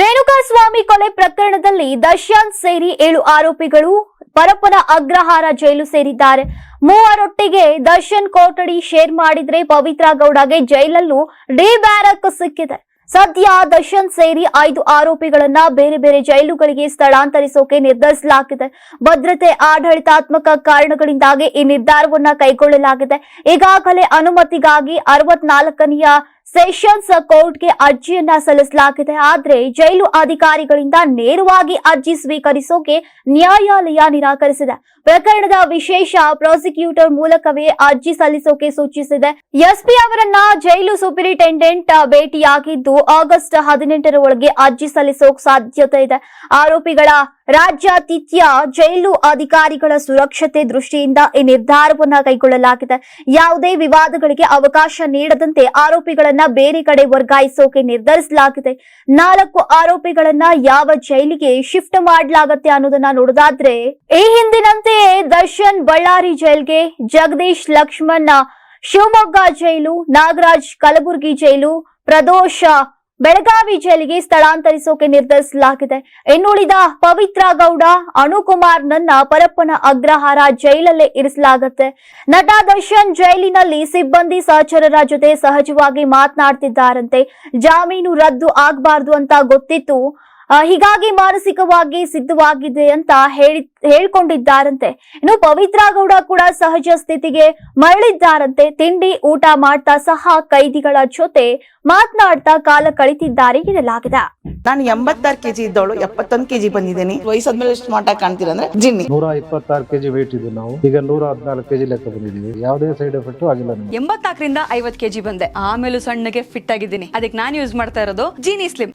ರೇಣುಕಾಸ್ವಾಮಿ ಕೊಲೆ ಪ್ರಕರಣದಲ್ಲಿ ದರ್ಶನ್ ಸೇರಿ ಏಳು ಆರೋಪಿಗಳು, ಪರಪ್ಪನ ಅಗ್ರಹಾರ ಜೈಲು ಸೇರಿದ್ದಾರೆ. ಮೂವರೊಟ್ಟಿಗೆ ದರ್ಶನ್ ಕೊಠಡಿ ಶೇರ್ ಮಾಡಿದ್ರೆ ಪವಿತ್ರ ಗೌಡಗೆ ಜೈಲಲ್ಲೂ ಡಿ ಬ್ಯಾರಕ್ ಸಿಕ್ಕಿದೆ. ಸದ್ಯ ದರ್ಶನ್ ಸೇರಿ ಐದು ಆರೋಪಿಗಳನ್ನ ಬೇರೆ ಬೇರೆ ಜೈಲುಗಳಿಗೆ ಸ್ಥಳಾಂತರಿಸೋಕೆ ನಿರ್ಧರಿಸಲಾಗಿದೆ. ಭದ್ರತೆ, ಆಡಳಿತಾತ್ಮಕ ಕಾರಣಗಳಿಂದಾಗಿ ಈ ನಿರ್ಧಾರವನ್ನ ಕೈಗೊಳ್ಳಲಾಗಿದೆ. ಈಗಾಗಲೇ ಅನುಮತಿಗಾಗಿ ಅರವತ್ನಾಲ್ಕನೆಯ ಸೆಷನ್ಸ್ ಕೋರ್ಟ್ಗೆ ಅರ್ಜಿಯನ್ನ ಸಲ್ಲಿಸಲಾಗಿದೆ. ಆದರೆ ಜೈಲು ಅಧಿಕಾರಿಗಳಿಂದ ನೇರವಾಗಿ ಅರ್ಜಿ ಸ್ವೀಕರಿಸೋಕೆ ನ್ಯಾಯಾಲಯ ನಿರಾಕರಿಸಿದೆ. ಪ್ರಕರಣದ ವಿಶೇಷ ಪ್ರಾಸಿಕ್ಯೂಟರ್ ಮೂಲಕವೇ ಅರ್ಜಿ ಸಲ್ಲಿಸೋಕೆ ಸೂಚಿಸಿದೆ. ಎಸ್ಪಿ ಅವರನ್ನ ಜೈಲು ಸೂಪರಿಂಟೆಂಡೆಂಟ್ ಭೇಟಿಯಾಗಿದ್ದು ಆಗಸ್ಟ್ ಹದಿನೆಂಟರ ಒಳಗೆ ಅರ್ಜಿ ಸಲ್ಲಿಸೋಕೆ ಸಾಧ್ಯತೆ ಇದೆ. ಆರೋಪಿಗಳ ರಾಜ್ಯಾತಿಥ್ಯ ಜೈಲು ಅಧಿಕಾರಿಗಳ ಸುರಕ್ಷತೆ ದೃಷ್ಟಿಯಿಂದ ಈ ನಿರ್ಧಾರವನ್ನ ಕೈಗೊಳ್ಳಲಾಗಿದೆ. ಯಾವುದೇ ವಿವಾದಗಳಿಗೆ ಅವಕಾಶ ನೀಡದಂತೆ ಆರೋಪಿಗಳನ್ನ ಬೇರೆ ಕಡೆ ವರ್ಗಾಯಿಸೋಕೆ ನಿರ್ಧರಿಸಲಾಗಿದೆ. ನಾಲ್ಕು ಆರೋಪಿಗಳನ್ನ ಯಾವ ಜೈಲಿಗೆ ಶಿಫ್ಟ್ ಮಾಡಲಾಗತ್ತೆ ಅನ್ನೋದನ್ನ ನೋಡೋದಾದ್ರೆ, ಈ ಹಿಂದಿನಂತೆಯೇ ದರ್ಶನ್ ಬಳ್ಳಾರಿ ಜೈಲ್ಗೆ, ಜಗದೀಶ್ ಲಕ್ಷ್ಮಣ್ ಶಿವಮೊಗ್ಗ ಜೈಲು, ನಾಗರಾಜ್ ಕಲಬುರಗಿ ಜೈಲು, ಪ್ರದೋಷ ಬೆಳಗಾವಿ ಜೈಲಿಗೆ ಸ್ಥಳಾಂತರಿಸೋಕೆ ನಿರ್ಧರಿಸಲಾಗಿದೆ. ಇನ್ನುಳಿದ ಪವಿತ್ರ ಗೌಡ, ಅನುಕುಮಾರ್ ನನ್ನ ಪರಪ್ಪನ ಅಗ್ರಹಾರ ಜೈಲಲ್ಲೇ ಇರಿಸಲಾಗುತ್ತೆ. ನಟ ದರ್ಶನ್ ಜೈಲಿನಲ್ಲಿ ಸಿಬ್ಬಂದಿ ಸಹಚರರ ಜೊತೆ ಸಹಜವಾಗಿ ಮಾತನಾಡ್ತಿದ್ದಾರಂತೆ. ಜಾಮೀನು ರದ್ದು ಆಗಬಾರ್ದು ಅಂತ ಗೊತ್ತಿತ್ತು. ಹೀಗಾಗಿ ಮಾನಸಿಕವಾಗಿ ಸಿದ್ಧವಾಗಿದೆ ಅಂತ ಹೇಳಿ ಹೇಳ್ಕೊಂಡಿದ್ದಾರಂತೆ. ಇನ್ನು ಪವಿತ್ರ ಗೌಡ ಕೂಡ ಸಹಜ ಸ್ಥಿತಿಗೆ ಮರಳಿದ್ದಾರಂತೆ. ತಿಂಡಿ ಊಟ ಮಾಡ್ತಾ ಸಹ ಕೈದಿಗಳ ಜೊತೆ ಮಾತನಾಡ್ತಾ ಕಾಲ ಕಳಿತಿದ್ದಾರೆ ಎನ್ನಲಾಗಿದೆ. ನಾನು ಎಂಬತ್ತಾರು ಕೆಜಿ ಇದ್ದವಳು ಎಪ್ಪತ್ತೊಂದು ಕೆಜಿ ಬಂದಿದ್ದೀನಿ. ವಯಸ್ಸಾದ್ಮೇಲೆ ಎಷ್ಟು ಮಾಟ ಕಾಣ್ತೀರ ಅಂದ್ರೆ ಜಿನ್ನಿ. ನೂರ ಇಪ್ಪತ್ತಾರು ಕೆಜಿ ವೇಟ್ ಇದ್ದು ನಾವು. ಈಗ ನೂರ ಹದಿನಾಲ್ಕು ಕೆಜಿ ಲೆಕ್ಕ ಬಂದಿದ್ದೀವಿ. ಯಾವುದೇ ಸೈಡ್ ಎಫೆಕ್ಟ್ ಆಗಿಲ್ಲ ಎಂಬತ್ನಾಲ್ಕರಿಂದ ಐವತ್ ಕೆಜಿ ಬಂದೆ. ಆಮೇಲೂ ಸಣ್ಣಗೆ ಫಿಟ್ ಆಗಿದ್ದೀನಿ. ಅದಕ್ಕೆ ನಾನು ಯೂಸ್ ಮಾಡ್ತಾ ಇರೋದು ಜೀನಿ ಸ್ಲಿಮ್